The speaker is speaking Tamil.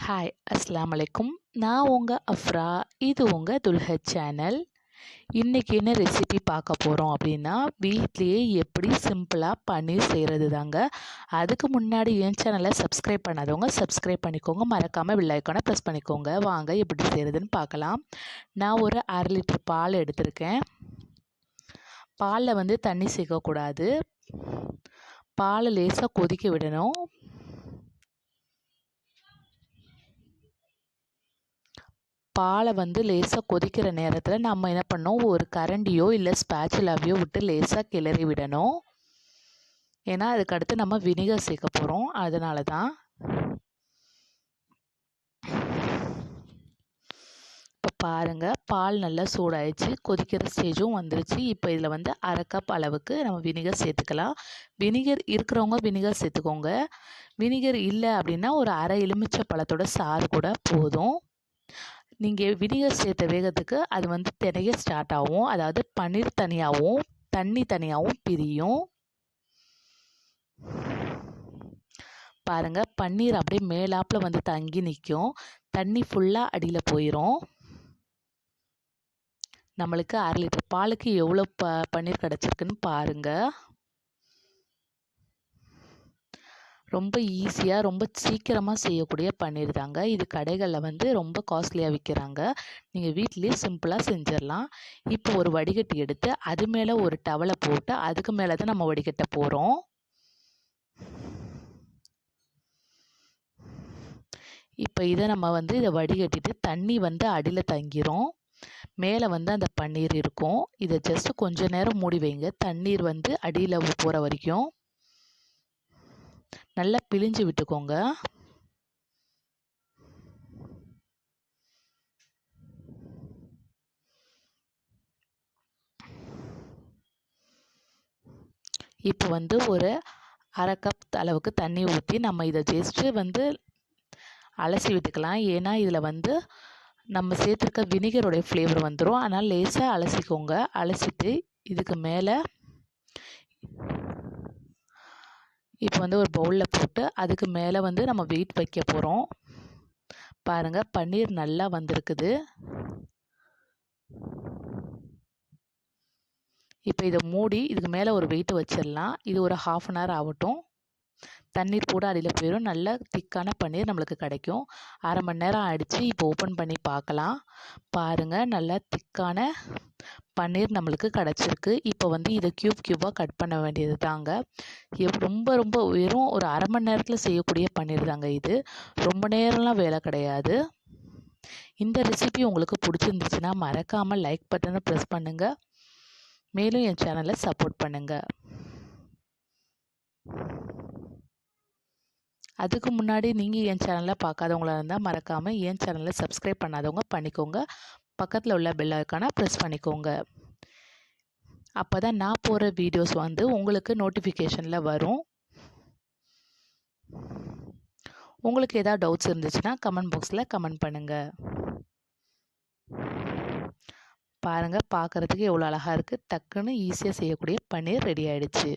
ஹாய் அஸ்லாம் அலைக்கும் நான் உங்கள் அஃப்ரா இது உங்கள் துல்ஹத் சேனல் இன்றைக்கி என்ன ரெசிபி பார்க்க போகிறோம் அப்படின்னா வீட்லேயே எப்படி சிம்பிளாக பன்னீர் செய்கிறது தாங்க அதுக்கு முன்னாடி என் சேனலை சப்ஸ்கிரைப் பண்ணாதவங்க சப்ஸ்கிரைப் பண்ணிக்கோங்க மறக்காமல் வில்லைக்கான ப்ரெஸ் பண்ணிக்கோங்க வாங்க எப்படி செய்கிறதுன்னு பார்க்கலாம் நான் ஒரு அரை லிட்டர் பால் எடுத்திருக்கேன். பாலில் வந்து தண்ணி சேர்க்கக்கூடாது பாலை லேசாக கொதிக்க விடணும். பாலை வந்து லேசாக கொதிக்கிற நேரத்தில் நம்ம என்ன பண்ணோம் ஒரு கரண்டியோ இல்லை ஸ்பேச்சுலாவையோ விட்டு லேசாக கிளறி விடணும். ஏன்னா அதுக்கடுத்து நம்ம வினிகர் சேர்க்க போகிறோம் அதனால தான் இப்போ பாருங்கள் பால் நல்லா சூடாயிடுச்சு. கொதிக்கிற ஸ்டேஜும் வந்துருச்சு. இப்போ இதில் வந்து அரை கப் அளவுக்கு நம்ம வினிகர் சேர்த்துக்கலாம். வினிகர் இருக்கிறவங்க வினிகர் சேர்த்துக்கோங்க. வினிகர் இல்லை அப்படின்னா ஒரு அரை எலுமிச்சை பழத்தோட சாறு கூட போதும். நீங்கள் வினிகர் சேர்த்த வேகத்துக்கு அது வந்து தினைய ஸ்டார்ட் ஆகும். அதாவது பன்னீர் தனியாகவும் தண்ணி தனியாகவும் பிரியும். பாருங்கள் பன்னீர் அப்படியே மேலாப்பில் வந்து தங்கி நிற்கும் தண்ணி ஃபுல்லாக அடியில் போயிடும் நம்மளுக்கு அரை லிட்டர் பாலுக்கு எவ்வளோ ப பன்னீர் கிடச்சிருக்குன்னு பாருங்கள் ரொம்ப ஈஸியாக ரொம்ப சீக்கிரமாக செய்யக்கூடிய பன்னீர் தாங்க. இது கடைகளில் வந்து ரொம்ப காஸ்ட்லியாக விற்கிறாங்க நீங்கள் வீட்லேயே சிம்பிளாக செஞ்சிடலாம் இப்போ ஒரு வடிகட்டி எடுத்து அது மேலே ஒரு டவலை போட்டு அதுக்கு மேலே தான் நம்ம வடிகட்ட போகிறோம் இப்போ இதை நம்ம வந்து இதை வடிகட்டிட்டு தண்ணி வந்து அடியில் தங்கிரும். மேலே வந்து அந்த பன்னீர் இருக்கும். இதை ஜஸ்ட்டு கொஞ்ச நேரம் மூடி வைங்க. தண்ணீர் வந்து அடியில் போகிற வரைக்கும். நல்லா பிழிஞ்சு விட்டுக்கோங்க. இப்போ வந்து ஒரு அரை கப் அளவுக்கு தண்ணி ஊற்றி நம்ம இதை ஜஸ்ட்டு வந்து அலசி விட்டுக்கலாம். ஏன்னா இதில் வந்து நம்ம சேர்த்துருக்க வினிகருடைய ஃப்ளேவர் வந்துடும் அதனால் லேசாக அலசிக்கோங்க. அலசிட்டு இதுக்கு மேலே இப்போ வந்து ஒரு பவுலில் போட்டு அதுக்கு மேலே வந்து நம்ம வெயிட் வைக்க போகிறோம் பாருங்கள் பன்னீர் நல்லா வந்திருக்குது. இப்போ இதை மூடி இதுக்கு மேலே ஒரு வெயிட் வச்சிடலாம். இது ஒரு ஹாஃப் அன் ஹவர் ஆகட்டும். தண்ணீர் கூட அடியில் போயிடும் நல்ல திக்கான பன்னீர் நம்மளுக்கு கிடைக்கும். அரை மணி நேரம் அடித்து இப்போ ஓப்பன் பண்ணி பார்க்கலாம். பாருங்கள் நல்லா திக்கான பன்னீர் நம்மளுக்கு கிடச்சிருக்கு. இப்போ வந்து இதை க்யூப் க்யூபாக கட் பண்ண வேண்டியது தாங்க. ரொம்ப ரொம்ப வெறும் ஒரு அரை மணி நேரத்தில் செய்யக்கூடிய பன்னீர் தாங்க இது. ரொம்ப நேரம்லாம் வேலை கிடையாது. இந்த ரெசிபி உங்களுக்கு பிடிச்சிருந்துச்சுன்னா மறக்காமல் லைக் பட்டனை ப்ரெஸ் பண்ணுங்கள் மேலும் என் சேனலை சப்போர்ட் பண்ணுங்கள் அதுக்கு முன்னாடி நீங்கள் என் சேனலில் பார்க்காதவங்களா இருந்தால் மறக்காமல் என் சேனலை சப்ஸ்கிரைப் பண்ணாதவங்க பண்ணிக்கோங்க. பக்கத்தில் உள்ள பெல் ஐக்கானை ப்ரெஸ் பண்ணிக்கோங்க. அப்போ தான் நான் போகிற வீடியோஸ் வந்து உங்களுக்கு நோட்டிஃபிகேஷனில் வரும். உங்களுக்கு ஏதாவது டவுட்ஸ் இருந்துச்சுன்னா கமெண்ட் பாக்ஸில் கமெண்ட் பண்ணுங்கள் பாருங்கள் பார்க்குறதுக்கு எவ்வளோ அழகாக இருக்குது டக்குன்னு ஈஸியாக செய்யக்கூடிய பன்னீர் ரெடி ஆகிடுச்சு